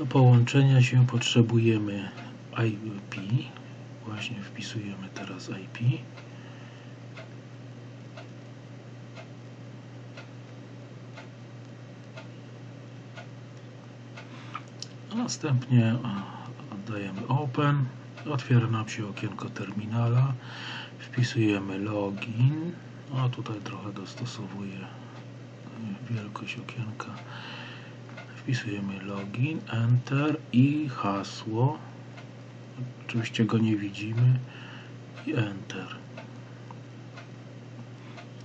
Do połączenia się potrzebujemy IP. Właśnie wpisujemy teraz IP. Następnie dajemy Open. Otwiera nam się okienko terminala. Wpisujemy login. A tutaj trochę dostosowuję y, wielkość okienka. Wpisujemy login, enter i hasło. Oczywiście go nie widzimy. I enter.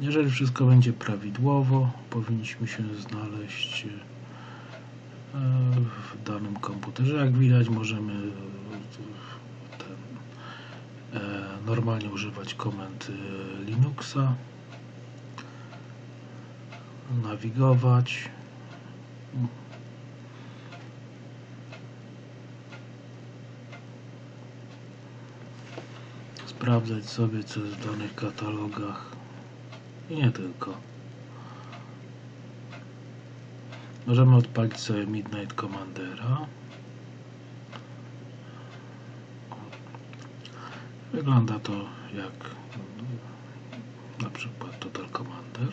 Jeżeli wszystko będzie prawidłowo, powinniśmy się znaleźć e, w danym komputerze. Jak widać, możemy e, ten, e, normalnie używać komend Linuxa, nawigować. Sprawdzać sobie, co jest w danych katalogach i nie tylko. Możemy odpalić sobie Midnight Commandera. Wygląda to jak na przykład Total Commander.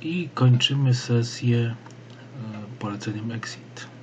I kończymy sesję e, poleceniem Exit.